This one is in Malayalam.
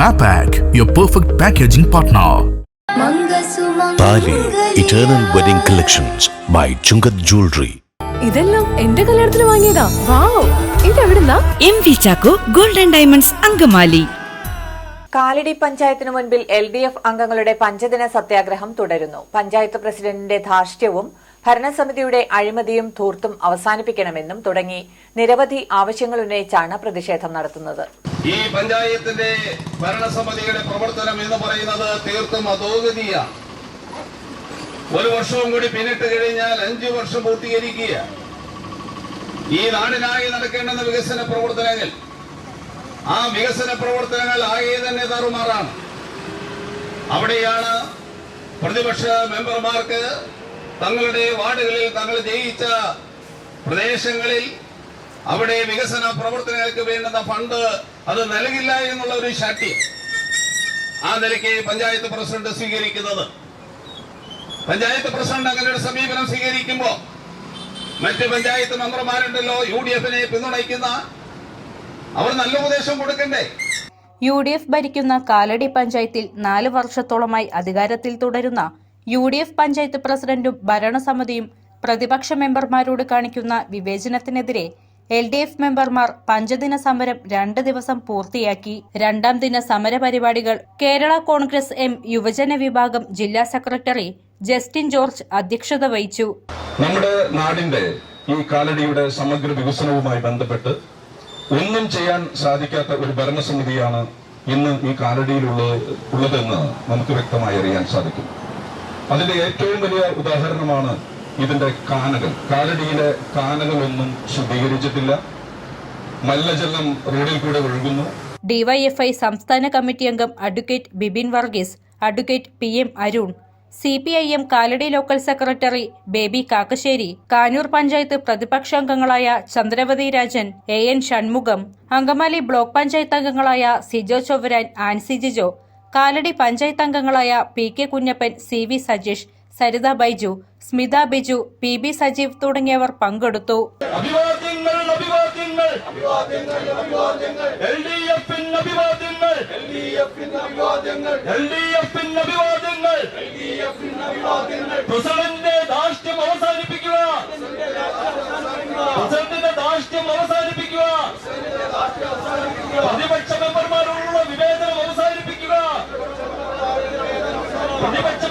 Mapac, your perfect packaging partner. Thali eternal wedding collections by Chungath jewellery ഇതെല്ലാം എന്റെ കല്യാണത്തിന് വാങ്ങിയതാ. Wow. ഇതെവിടുന്നാ? M V Chacko golden diamonds Angamaly. Kalady പഞ്ചായത്തിനു മുൻപിൽ എൽ ഡി എഫ് അംഗങ്ങളുടെ പഞ്ചദിന സത്യാഗ്രഹം തുടരുന്നു. പഞ്ചായത്ത് പ്രസിഡന്റിന്റെ ധാർഷ്ട്യവും ഭരണസമിതിയുടെ അഴിമതിയും ധൂർത്തും അവസാനിപ്പിക്കണമെന്നും തുടങ്ങി നിരവധി ആവശ്യങ്ങൾ ഉന്നയിച്ചാണ് പ്രതിഷേധം നടത്തുന്നത്. ഈ പഞ്ചായത്തിന്റെ ഭരണസമിതിയുടെ പ്രവർത്തനം എന്ന് പറയുന്നത് തീർത്തും അധോഗതിയാണ് ഒരു വർഷവും കൂടി പിന്നിട്ട് കഴിഞ്ഞാൽ അഞ്ചു വർഷം പൂർത്തീകരിക്കുക. ഈ നാടിനായി നടക്കേണ്ടുന്ന വികസന പ്രവർത്തനങ്ങൾ ആ വികസന പ്രവർത്തനങ്ങൾ ആകെ തന്നെ താറുമാറാണ്. അവിടെയാണ് പ്രതിപക്ഷ മെമ്പർമാർക്ക് തങ്ങളുടെ വാർഡുകളിൽ തങ്ങൾ ജയിച്ച പ്രദേശങ്ങളിൽ അവിടെ വികസന പ്രവർത്തനങ്ങൾക്ക് വേണ്ടുന്ന ഫണ്ട് അത് നൽകില്ല എന്നുള്ള ഒരു ശാഠ്യം ആ നിലയ്ക്ക് പഞ്ചായത്ത് പ്രസിഡന്റ് സ്വീകരിക്കുന്നത്. പഞ്ചായത്ത് പ്രസിഡന്റ് അങ്ങനെ ഒരു സമീപനം സ്വീകരിക്കുമ്പോൾ മറ്റ് പഞ്ചായത്ത് മെമ്പർമാരുണ്ടല്ലോ യു ഡി എഫിനെ പിന്തുണയ്ക്കുന്ന അവർ നല്ല ഉപദേശം കൊടുക്കണ്ടേ? യു ഡി എഫ് ഭരിക്കുന്ന കാലടി പഞ്ചായത്തിൽ നാല് വർഷത്തോളമായി അധികാരത്തിൽ തുടരുന്ന യു ഡി എഫ് പഞ്ചായത്ത് പ്രസിഡന്റും ഭരണസമിതിയും പ്രതിപക്ഷ മെമ്പർമാരോട് കാണിക്കുന്ന വിവേചനത്തിനെതിരെ എൽ ഡി എഫ് മെമ്പർമാർ പഞ്ചദിന സമരം രണ്ട് ദിവസം പൂർത്തിയാക്കി. രണ്ടാം ദിന സമരപരിപാടികൾ കേരള കോൺഗ്രസ് എം യുവജന വിഭാഗം ജില്ലാ സെക്രട്ടറി ജസ്റ്റിൻ ജോർജ് അധ്യക്ഷത വഹിച്ചു. നമ്മുടെ നാടിന്റെ ഈ കാലടിയുടെ സമഗ്ര വികസനവുമായി ബന്ധപ്പെട്ട് ഒന്നും ചെയ്യാൻ സാധിക്കാത്ത ഒരു ഭരണസമിതിയാണ് ഇന്ന് ഈ കാലടിയിലുള്ള ഉള്ളതെന്ന് നമുക്ക് വ്യക്തമായി അറിയാൻ സാധിക്കും. അതിന്റെ ഏറ്റവും വലിയ ഉദാഹരണമാണ് ഇതിന്റെ കാനകൾ കാലടിയിലെ കാനകളൊന്നും ശുദ്ധീകരിച്ചിട്ടില്ല. മല്ലജലം റോഡിൽ കൂടെ ഒഴുകുന്നു. ഡിവൈഎഫ്ഐ സംസ്ഥാന കമ്മിറ്റി അംഗം advocate Bibin Varghese advocate P M Arun C P I M Kalady local secretary Baby Kakkassery Kanoor panchayat പ്രതിപക്ഷാംഗങ്ങളായ Chandravathi Rajan A N Shanmugham Angamaly block panchayat അംഗങ്ങളായ സിജോ ചൊവ്വരാൻ ആൻസി ജിജോ കാലടി പഞ്ചായത്ത് അംഗങ്ങളായ P K Kunjappan C V Sajeesh Saritha Baiju Smitha Biju P B Sajeev തുടങ്ങിയവർ പങ്കെടുത്തു. പ്രതിപക്ഷ മെമ്പർമാരോടുള്ള വിവേചനം അവസാനിപ്പിക്കുക. പ്രതിപക്ഷ